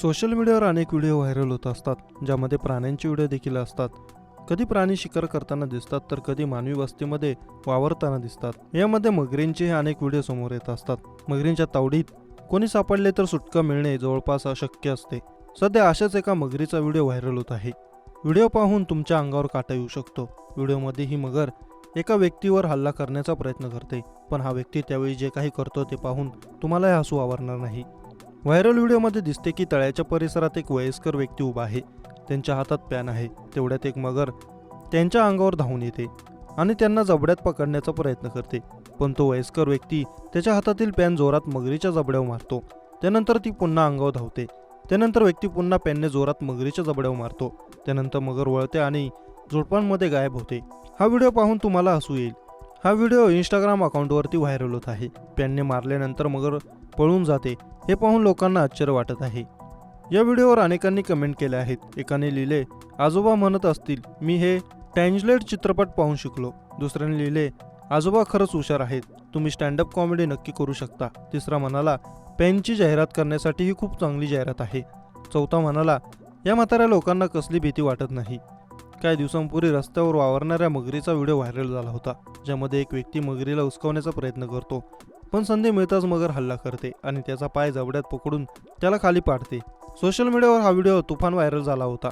Social मीडियावर अनेक video viral होत असतात ज्यामध्ये प्राण्यांचे व्हिडिओ देखील असतात. कधी प्राणी शिकार करताना दिसतात तर कधी मानवी वस्तीमध्ये वावरताना दिसतात. यामध्ये मगरींचे अनेक व्हिडिओ समोर येत असतात. मगरींच्या तावडीत कोणी सापडले तर सुटका मिळणे जवळपास अशक्य असते. सध्या अशाच एका मगरीचा व्हिडिओ व्हायरल होत आहे. व्हिडिओ पाहून तुमच्या अंगावर काटा येऊ शकतो. व्हिडिओमध्ये ही मगर एका व्यक्तीवर हल्ला करण्याचा प्रयत्न करते पण हा व्यक्ती त्यावेळी जे काही करतो ते पाहून तुम्हालाही हसू आवरणार नाही. व्हायरल व्हिडिओमध्ये दिसते की तळ्याच्या परिसरात एक वयस्कर व्यक्ती उभा आहे. त्यांच्या हातात पॅन आहे. तेवढ्यात एक मगर त्यांच्या अंगावर धावून येते आणि त्यांना जबड्यात पकडण्याचा प्रयत्न करते. पण तो वयस्कर व्यक्ती त्याच्या हातातील पॅन जोरात मगरीच्या जबड्यावर मारतो. त्यानंतर ती पुन्हा अंगावर धावते. त्यानंतर व्यक्ती पुन्हा पॅनने जोरात मगरीच्या जबड्यावर मारतो. त्यानंतर मगर वळते आणि झुडपांमध्ये गायब होते. हा व्हिडिओ पाहून तुम्हाला हसू येईल. हा व्हिडिओ इंस्टाग्राम अकाउंटवरती व्हायरल होत आहे. पॅनने मारल्यानंतर मगर पळून जाते हे पाहून लोकांना आश्चर्य वाटत आहे. या व्हिडिओवर अनेकांनी कमेंट केले आहेत. एकाने लिहिले आजोबा म्हणत असतील मी हे टँजलेट चित्रपट पाहून शिकलो. दुसऱ्याने लिहिले आजोबा खरंच हुशार आहेत. तुम्ही स्टँडअप कॉमेडी नक्की करू शकता. तिसरा म्हणाला पेनची जाहिरात करण्यासाठी ही खूप चांगली जाहिरात आहे. चौथा म्हणाला या म्हाताऱ्या लोकांना कसली भीती वाटत नाही. काही दिवसांपूर्वी रस्त्यावर वावरणाऱ्या मगरीचा व्हिडिओ व्हायरल झाला होता ज्यामध्ये एक व्यक्ती मगरीला उचकवण्याचा प्रयत्न करतो. पण संधी मिळताच मगर हल्ला करते आणि त्याचा पाय जबड्यात पकडून त्याला खाली पाडते. सोशल मीडियावर हा व्हिडिओ तुफान व्हायरल झाला होता.